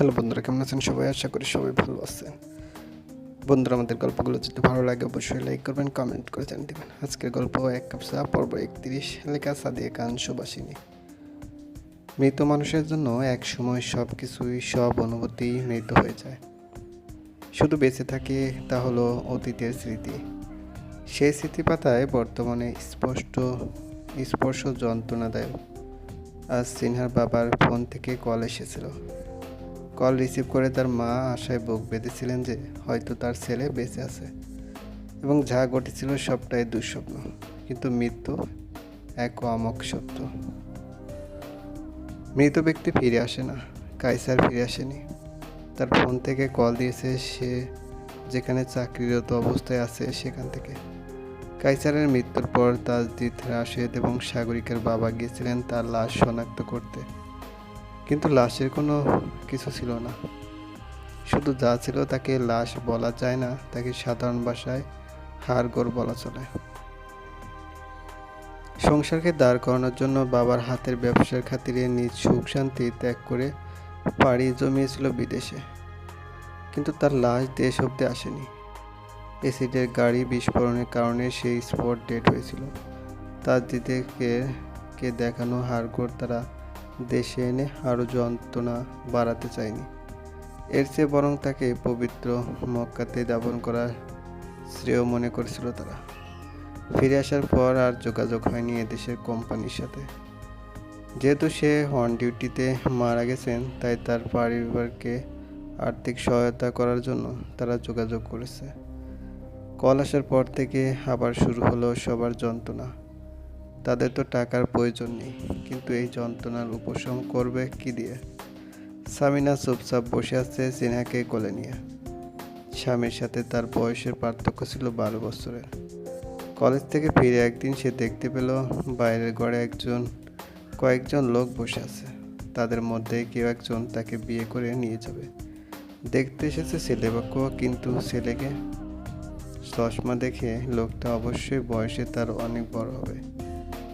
Hello বন্ধুরা, কেমন আছেন সবাই? আশা করি সবাই ভালো আছেন। বন্ধুরা, আমাদের গল্পগুলো যদি ভালো লাগে, অবশ্যই লাইক করবেন কমেন্ট করে জানিয়ে দেবেন। আজকের গল্প এক কাপ চা, পর্ব একত্রিশ। লেখা সাদিয়া কান সুবাসিনী মৃত মানুষের জন্য এক সময় সব কিছুই সব অনুভূতি মৃত হয়ে যায়। শুধু বেঁচে থাকে তা হলো অতীতের স্মৃতি। সেই স্মৃতি পাতায় বর্তমানে স্পষ্ট, স্পর্শ যন্ত্রণাদায়ক। আজ সিনহার বাবার ফোন থেকে কল এসেছিল। কল রিসিভ করে তার মা আশায় বুক বেঁধেছিলেন যে হয়তো তার ছেলে বেঁচে আছে। এবং যা ঘটেছিল সবটাই দুঃস্বপ্ন। কিন্তু মৃত্যু এক অমক সত্য। মৃত ব্যক্তি ফিরে আসে না। কাইসার ফিরে আসেনি। তার ফোন থেকে কল দিয়েছে সে যেখানে চাকরিরত অবস্থায় আছে সেখান থেকে। কাইসারের মৃত্যুর পর তাজদিদ রাশেদ এবং সাগরিকার বাবা গিয়েছিলেন তার লাশ শনাক্ত করতে। কিন্তু লাশের কোনো কিছু ছিল না। শুধু যা ছিল তাকে লাশ বলা যায় না, তাকে সাধারণ ভাষায় হাড়গোড় বলা চলে। সংসারকে দাঁড় করানোর জন্য বাবার হাতের ব্যবসার খাতিরে নিজ সুখ শান্তি ত্যাগ করে পাড়ি জমিয়েছিল বিদেশে। কিন্তু তার লাশ দেশ অব্দি আসেনি। এসিডের গাড়ি বিস্ফোরণের কারণে সেই স্পট ডেট হয়েছিল। তার দিদিকে কে দেখানো হাড়গোড় তারা দেশে এনে আরও যন্ত্রণা বাড়াতে চায়নি। এর চেয়ে বরং তাকে পবিত্র মক্কাতে দাপন করার শ্রেয় মনে করেছিল তারা। ফিরে আসার পর আর যোগাযোগ হয়নি এদেশের কোম্পানির সাথে। যেহেতু সে অন ডিউটিতে মারা গেছেন, তাই তার পরিবারকে আর্থিক সহায়তা করার জন্য তারা যোগাযোগ করেছে। কল আসার পর থেকে আবার শুরু হলো সবার যন্ত্রণা। তাদের তো টাকার প্রয়োজন নেই, কিন্তু এই যন্ত্রণার উপশম করবে কি দিয়ে? সামিনা চুপচাপ বসে আছে সিনহাকে কোলে নিয়ে। স্বামীর সাথে তার বয়সের পার্থক্য ছিল বারো বছরের। কলেজ থেকে ফিরে একদিন সে দেখতে পেল বাইরের ঘরে একজন, কয়েকজন লোক বসে আছে। তাদের মধ্যে কেউ একজন তাকে বিয়ে করে নিয়ে যাবে। দেখতে এসেছে ছেলেপক্ষ, কিন্তু ছেলেকে চশমা দেখে লোকটা অবশ্যই বয়সে তার অনেক বড় হবে।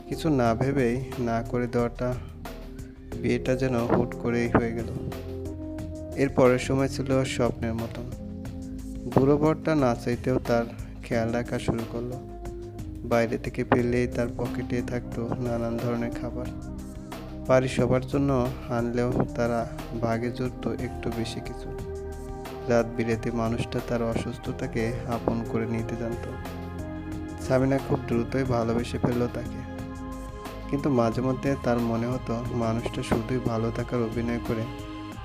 কিছু না ভেবেই না করে দেওয়াটা, বিয়েটা যেন হুট করেই হয়ে গেল। এর পরের সময় ছিল স্বপ্নের মতন। বুড়ো বরটা না চাইতেও তার খেয়াল রাখা শুরু করল। বাইরে থেকে পেলেই তার পকেটে থাকতো নানান ধরনের খাবার। বাড়ি সবার জন্য আনলেও তারা ভাগে জুড়ত একটু বেশি কিছু। রাত বিরেতে মানুষটা তার অসুস্থতাকে আপন করে নিতে জানতো। সামিনা খুব দ্রুতই ভালোবেসে ফেলল তাকে। কিন্তু মাঝে মধ্যে তার মনে হতো মানুষটা শুধুই ভালো থাকার অভিনয় করে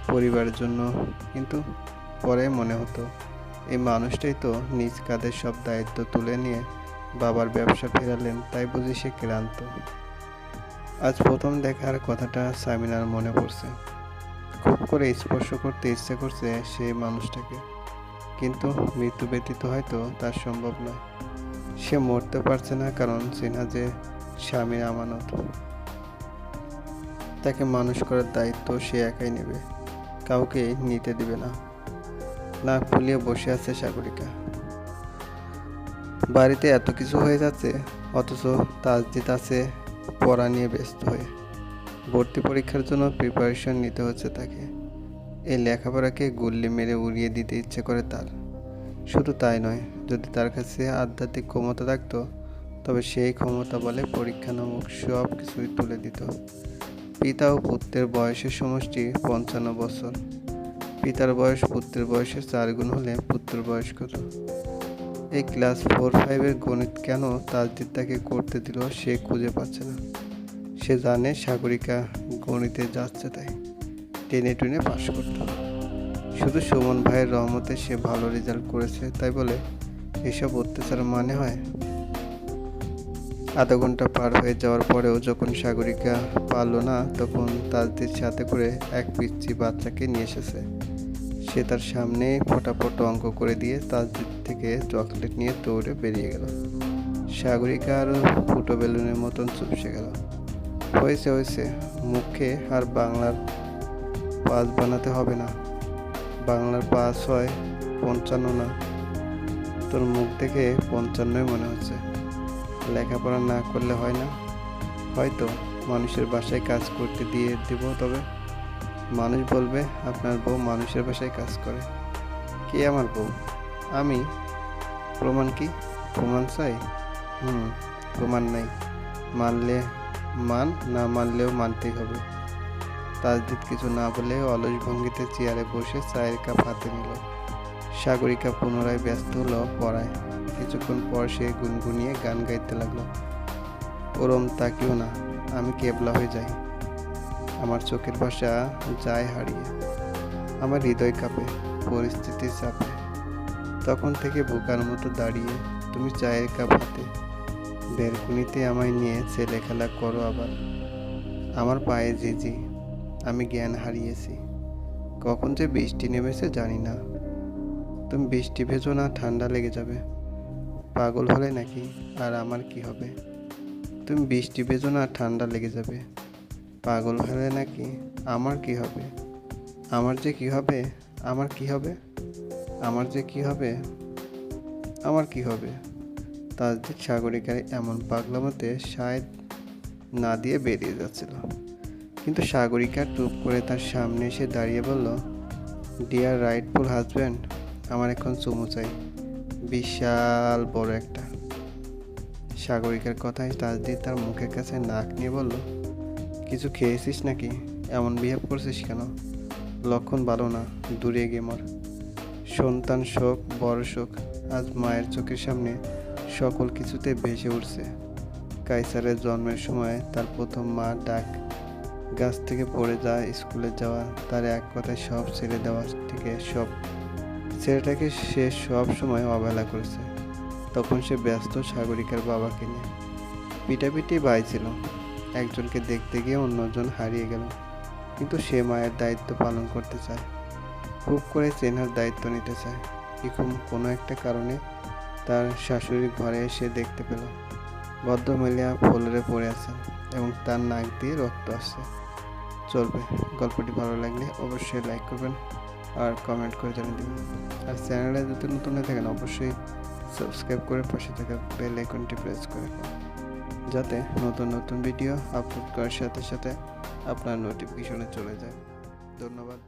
পরিবারের জন্য, কিন্তু পরে মনে হতো এই মানুষটাই তো নিজ কাঁধের সব দায়িত্ব তুলে নিয়ে বাবার ব্যবসা ফেরালেন, তাই বুঝি সে ক্লান্ত। আজ প্রথম দেখার কথাটা সামিনার মনে পড়ছে। খুব করে স্পর্শ করতে ইচ্ছে করছে সেই মানুষটাকে। কিন্তু মৃত্যু ব্যতীত হয়তো তার সম্ভব নয়। সে মরতে পারছে না কারণ সিনহা যে স্বামীর আমানত। তাকে মানুষ করার দায়িত্ব সে একাই নেবে। কাউকে নিতে দিবে না। নাক ফুলিয়ে বসে আছে সাগরিকা। বাড়িতে এত কিছু হয়ে যাচ্ছে, অথচ তাজদিত আছে পড়া নিয়ে ব্যস্ত হয়ে। ভর্তি পরীক্ষার জন্য প্রিপারেশন নিতে হচ্ছে তাকে। এই লেখাপড়াকে গুল্লি মেরে উড়িয়ে দিতে ইচ্ছে করে তার। শুধু তাই নয়, যদি তার কাছে আধ্যাত্মিক ক্ষমতা থাকতো তবে সেই ক্ষমতা বলে পরীক্ষা নামক সব কিছুই তুলে দিত। পিতা ও পুত্রের বয়সের সমষ্টি পঞ্চান্ন বছর। পিতার বয়স পুত্রের বয়সের চার গুণ হলে পুত্রের বয়স কত? এই ক্লাস ফোর ফাইভের গণিত কেন তাজদিদ তাকে করতে দিল সে খুঁজে পাচ্ছে না। সে জানে সাগরিকা গণিতে যাচ্ছে তাই। টেনে টুনে পাশ করত। শুধু সুমন ভাইয়ের রহমতে সে ভালো রেজাল্ট করেছে তাই বলে এসব অত্যাচার মানে হয় আধা ঘণ্টা পার হয়ে যাওয়ার পরেও যখন সাগরিকা পারল না, তখন তাজদের সাথে করে এক পিচ্ছি বাচ্চাকে নিয়ে এসেছে। সে তার সামনে ফটাফট অঙ্ক করে দিয়ে তাজদিদ থেকে চকলেট নিয়ে দৌড়ে বেরিয়ে গেল। সাগরিকা আরও ফুটো বেলুনের মতন চুপসে গেল। হয়েছে হয়েছে, মুখে আর বাংলার পাস বানাতে হবে না। বাংলার পাস হয় পঞ্চান্ন না। তোর মুখ দেখে পঞ্চান্নই মনে হচ্ছে। লেখাপড়া না করলে হয় না। হয়তো মানুষের বাসায় কাজ করতে দিয়ে দেব, তবে মানুষ বলবে, আপনার বউ মানুষের বাসায় কাজ করে। কে আমার বউ? আমি? প্রমাণ কি? প্রমাণ চাই? হুম, প্রমাণ নাই। মানলে মান, না মানলেও মানতেই হবে। তাজদিদ কিছু না বলে অলস ভঙ্গিতে চেয়ারে বসে চায়ের কাপ হাতে নিল। সাগরিকা পুনরায় ব্যস্ত হলো পড়ায়। কিছুক্ষণ পর সে গুনগুনিয়ে গান গাইতে লাগল। ওরম তাকিও না, আমি কেবলা হয়ে যাই। আমার চোখের ভাষা যায় হারিয়ে। আমার হৃদয় কাঁপে পরিস্থিতির চাপে। তখন থেকে বোকার মতো দাঁড়িয়ে তুমি চায়ের কাপ হাতে। বেলকুনিতে আমায় নিয়ে ছেলে খেলা করো আবার। আমার পায়ে জিজি আমি জ্ঞান হারিয়েছি। কখন যে বৃষ্টি নেমেছে জানি না। তুমি বৃষ্টি ভেজো না, ঠান্ডা লেগে যাবে। পাগল হলে নাকি? আর আমার কি হবে? তুমি বৃষ্টি ভেজো না, ঠান্ডা লেগে যাবে। পাগল হলে নাকি? আমার কি হবে? আমার যে কি হবে? আমার কি হবে? আমার যে কি হবে? আমার কি হবে? তাজদিদ সাগরিকার এমন পাগলামতে শায়দ না দিয়ে বেরিয়ে যাচ্ছিল। কিন্তু সাগরিকা টুপ করে তার সামনে এসে দাঁড়িয়ে বলল ডিয়ার রাইটফুল হাজব্যান্ড আমার এখন চুমু চাই। বিশাল বড় একটা। সাগরিকার কথায় তাজদিদ তার মুখের কাছে নাক নিয়ে বলল, কিছু খেয়েছিস নাকি? এমন বিহেভ করছিস কেন? লক্ষণ ভালো না, দূরে গিয়ে মর। সন্তান শোক, বড় শোক। আজ মায়ের চোখের সামনে সকল কিছুতে ভেসে উঠছে। কাইসারের জন্মের সময় তার প্রথম মা ডাক, গাছ থেকে পড়ে যাওয়া স্কুলে যাওয়া। তার এক কথায় সব ছেড়ে দেওয়া থেকে সব ছেলেটাকে সে সব সময় অবহেলা করেছে। তখন সে ব্যস্ত সাগরিকার বাবাকে নিয়ে। পিটাপিটি বাই ছিল একজনকে দেখতে গিয়ে অন্যজন হারিয়ে গেল। কিন্তু সে মায়ের দায়িত্ব পালন করতে চায়। খুব করে চেনার দায়িত্ব নিতে চায়। ইকুম কোনো একটা কারণে তার শাশুড়ির ঘরে এসে দেখতে পেল। ভদ্রমহিলা ফ্লোরে পড়ে আছেন এবং তার নাক দিয়ে রক্ত আসছে। চলবে। গল্পটি ভালো লাগলে অবশ্যই লাইক করবেন। আর কমেন্ট করে জানিয়ে দেবেন। আর চ্যানেলে যদি নতুন হয়ে থাকেন, অবশ্যই সাবস্ক্রাইব করে পাশে থাকা বেল আইকনটি প্রেস করে যাতে নতুন নতুন ভিডিও আপলোড করার সাথে সাথে আপনার নোটিফিকেশনে চলে যায়। ধন্যবাদ